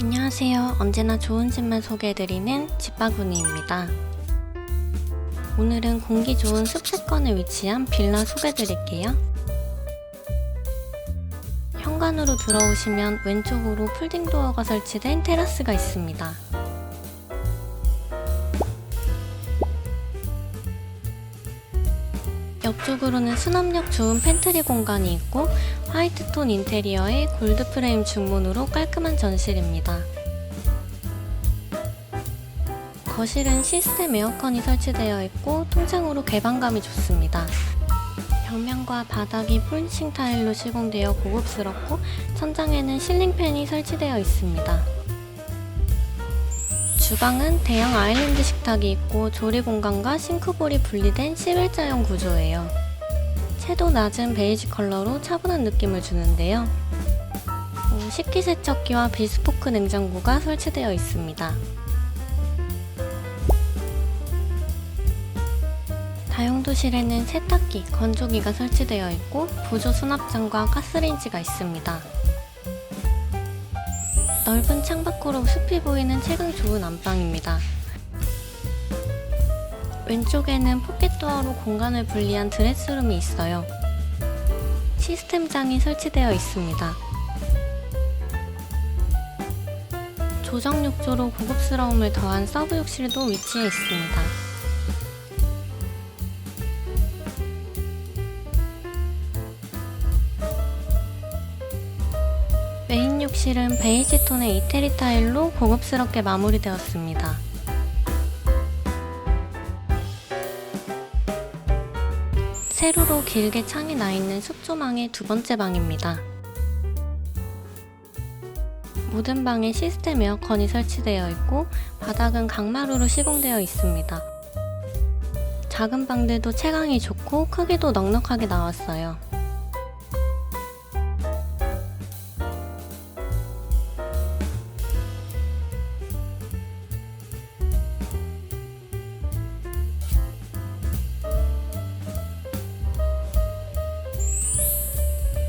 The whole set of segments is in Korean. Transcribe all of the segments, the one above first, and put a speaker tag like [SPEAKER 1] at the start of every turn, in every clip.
[SPEAKER 1] 안녕하세요. 언제나 좋은 집만 소개해드리는 집바구니입니다. 오늘은 공기 좋은 숲세권에 위치한 빌라 소개해드릴게요. 현관으로 들어오시면 왼쪽으로 폴딩도어가 설치된 테라스가 있습니다. 옆쪽으로는 수납력 좋은 팬트리 공간이 있고 화이트톤 인테리어에 골드 프레임 중문으로 깔끔한 전실입니다. 거실은 시스템 에어컨이 설치되어 있고 통창으로 개방감이 좋습니다. 벽면과 바닥이 폴리싱 타일로 시공되어 고급스럽고 천장에는 실링팬이 설치되어 있습니다. 주방은 대형 아일랜드 식탁이 있고 조리 공간과 싱크볼이 분리된 11자형 구조예요. 채도 낮은 베이지 컬러로 차분한 느낌을 주는데요. 어, 식기세척기와 비스포크 냉장고가 설치되어 있습니다. 다용도실에는 세탁기, 건조기가 설치되어 있고 보조 수납장과 가스레인지가 있습니다. 넓은 창밖으로 숲이 보이는 채광 좋은 안방입니다. 왼쪽에는 포켓도어로 공간을 분리한 드레스룸이 있어요. 시스템장이 설치되어 있습니다. 조정 욕조로 고급스러움을 더한 서브 욕실도 위치해 있습니다. 메인 욕실은 베이지 톤의 이태리 타일로 고급스럽게 마무리되었습니다. 세로로 길게 창이 나 있는 숲조망의 두 번째 방입니다. 모든 방에 시스템 에어컨이 설치되어 있고 바닥은 강마루로 시공되어 있습니다. 작은 방들도 채광이 좋고 크기도 넉넉하게 나왔어요.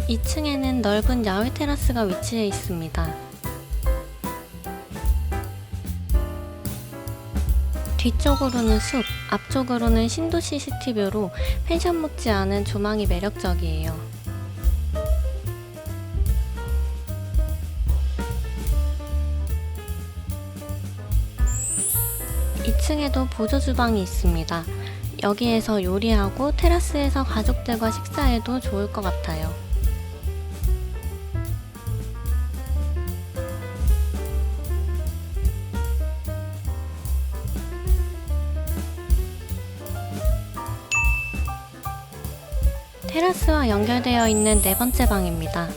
[SPEAKER 1] 이층에는 넓은 야외 테라스가 위치해 있습니다. 뒤쪽으로는 숲, 앞쪽으로는 신도시 시티뷰로 펜션 못지않은 조망이 매력적이에요. 2층에도 보조 주방이 있습니다. 여기에서 요리하고 테라스에서 가족들과 식사해도 좋을 것 같아요. 테라스와 연결되어 있는 네 번째 방입니다.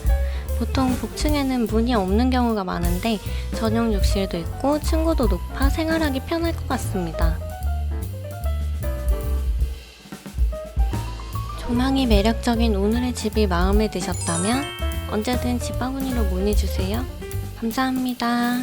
[SPEAKER 1] 보통 북층에는 문이 없는 경우가 많은데 전용 욕실도 있고 층고도 높아 생활하기 편할 것 같습니다. 조망이 매력적인 오늘의 집이 마음에 드셨다면 언제든 집바구니로 문의주세요. 감사합니다.